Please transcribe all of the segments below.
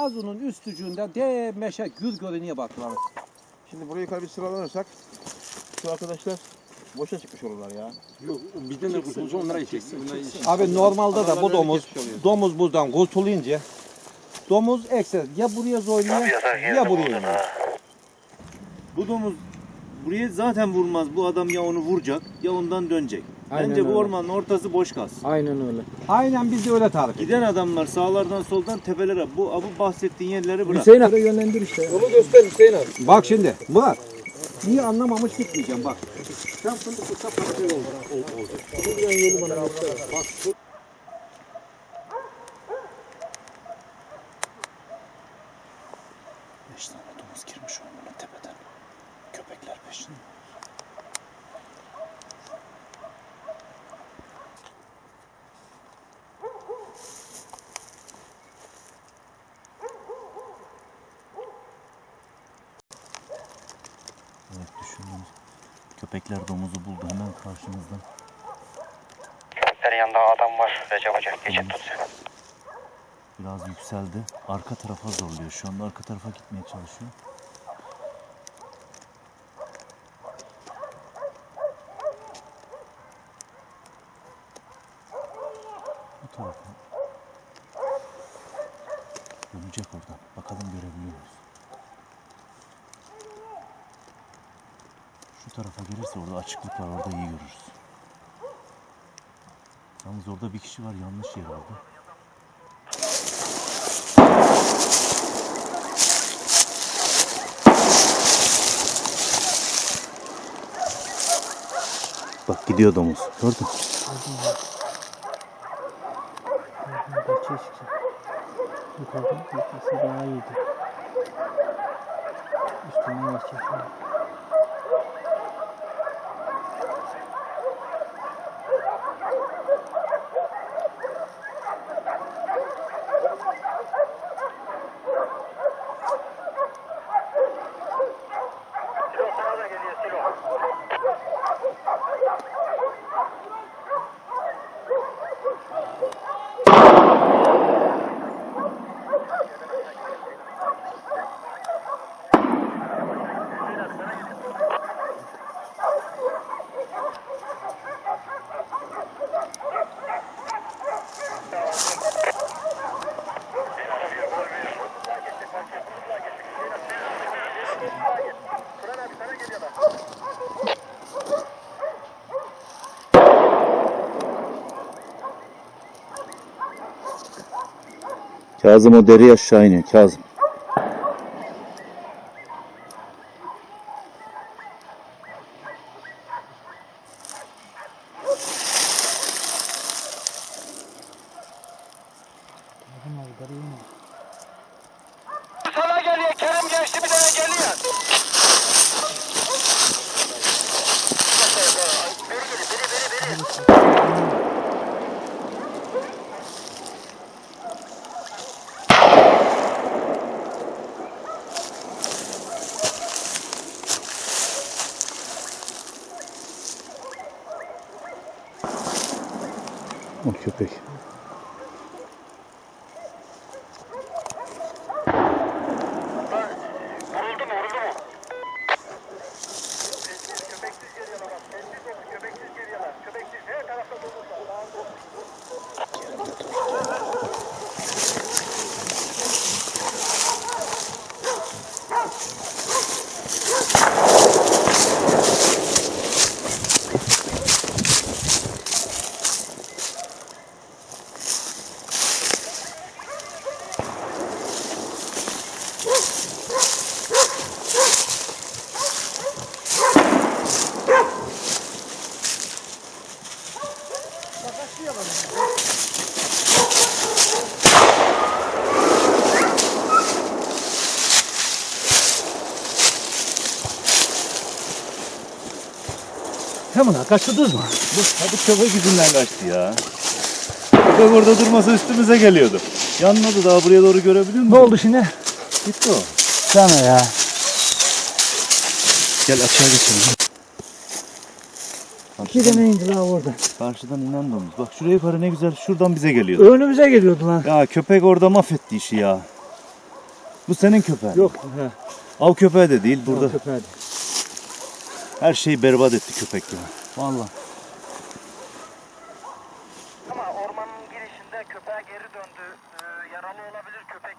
az onun üstücüğünde de meşe gül görünüyor bak lan. Şimdi buraya yukarı bir sıralanırsak şu arkadaşlar boşa çıkmış olurlar ya. Yok bizden de kurtulunca onlara yiyeceksin. Abi normalde de bu domuz domuz buradan kurtulunca domuz ekser ya buraya zoyluyor ya buraya iniyor. Bu domuz buraya zaten vurmaz. Bu adam ya onu vuracak ya ondan dönecek. Aynen Bence bu öyle. ormanın ortası boş kalsın. Aynen öyle. Aynen biz de öyle tarif ediyoruz. Giden adamlar sağlardan soldan tepelere bu bu bahsettiğin yerleri bırak. Hüseyin abi. yönlendir işte. Yolu göster Hüseyin abi. Bak şimdi Murat. Niye anlamamış gitmeyeceğim bak. Sen fındıklı sapla şey oldu. Buradan yolu bana göster. Bak Beş tane domuz girmiş ormana tepeden. Köpekler peşinde. Evet düşündüğümüz köpekler domuzu buldu hemen karşımızda. Köpeklerin yanında adam var. Recep Hoca. Geçip tut sen. Biraz yükseldi. Arka tarafa zorluyor. Şu anda arka tarafa gitmeye çalışıyor. Bu tarafa. Dönecek oradan. Bakalım görebiliyor muyuz? Şu tarafa gelirse orada açıklık var. Orada iyi görürüz. Yalnız orada bir kişi var. Yanlış yer aldı. Bak gidiyor domuz. Gördün mü? Yukarıdan daha iyiydi. Üstüne geçecek. Kazım o deri aşağı iniyor. Kazım. Sana geliyor. Kerem geçti bir tane geliyor. O köpek. Hemen kaçırdınız mı? Bu tabii köpek yüzünden kaçtı ya. Köpek orada durmasa üstümüze geliyordu. Yanmadı daha buraya doğru görebiliyor musun? Ne oldu şimdi? Gitti o. Sana ya. Gel açığa geçelim. İki tane indi la orada. Karşıdan inen domuz. Bak şuraya yukarı ne güzel şuradan bize geliyor. Önümüze geliyordu lan. Ya köpek orada mahvetti işi ya. Bu senin köpeğin. Yok. He. Av köpeği de değil. Burada Köpeği. Her şeyi berbat etti köpek ya. Valla. Ama ormanın girişinde köpeğe geri döndü. Ee, yaralı olabilir köpek.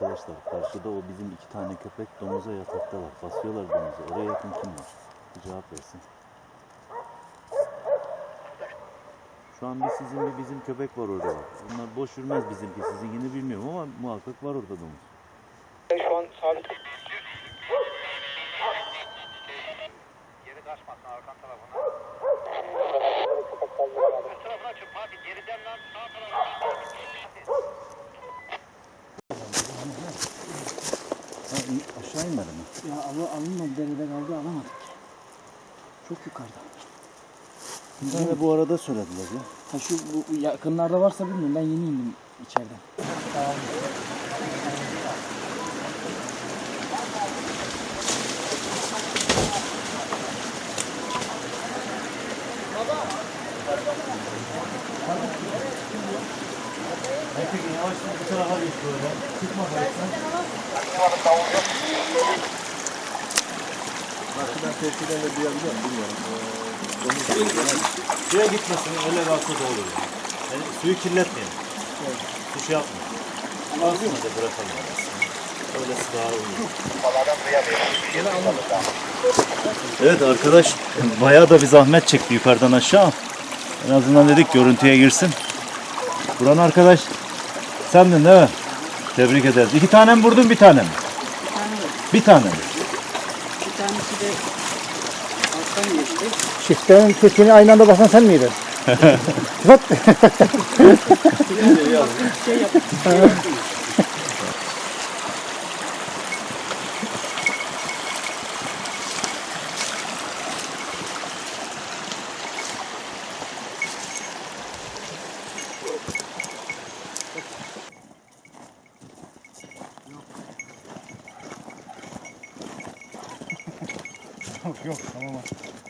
Arkadaşlar karşıda o bizim iki tane köpek domuza yataktalar. Basıyorlar domuzu. Oraya yakın kim var? Bir cevap versin. Şu an bir sizin bir bizim köpek var orada. Bunlar boş yürümez bizimki. Sizinkini bilmiyorum ama muhakkak var orada domuz. Şu an sabit. İnmedi mi? Ya al alınmadı derede kaldı alamadık. Çok yukarıda. Bir bu arada söylediler ya. Ha şu bu yakınlarda varsa bilmiyorum ben yeni indim içeriden. Peki yavaş bu tarafa geç böyle. Çıkma kayıttan. Karşıdan tepkiden de duyabiliyor musun bilmiyorum. Ee, Suya gitmesin öyle rahatsız da olur. Yani. Yani suyu kirletmeyin. Su şey yapma. Ağzına da bırakalım. Öylesi daha iyi. Evet arkadaş bayağı da bir zahmet çekti yukarıdan aşağı. En azından dedik görüntüye girsin. Buran arkadaş sendin değil mi? Tebrik ederiz. İki tane mi vurdun bir tane mi? Bir tane mi? Bir tanesi de alttan geçti. Çiftlerin tekini aynı anda basan sen miydin? Bak. şey yap. Yok yok tamam.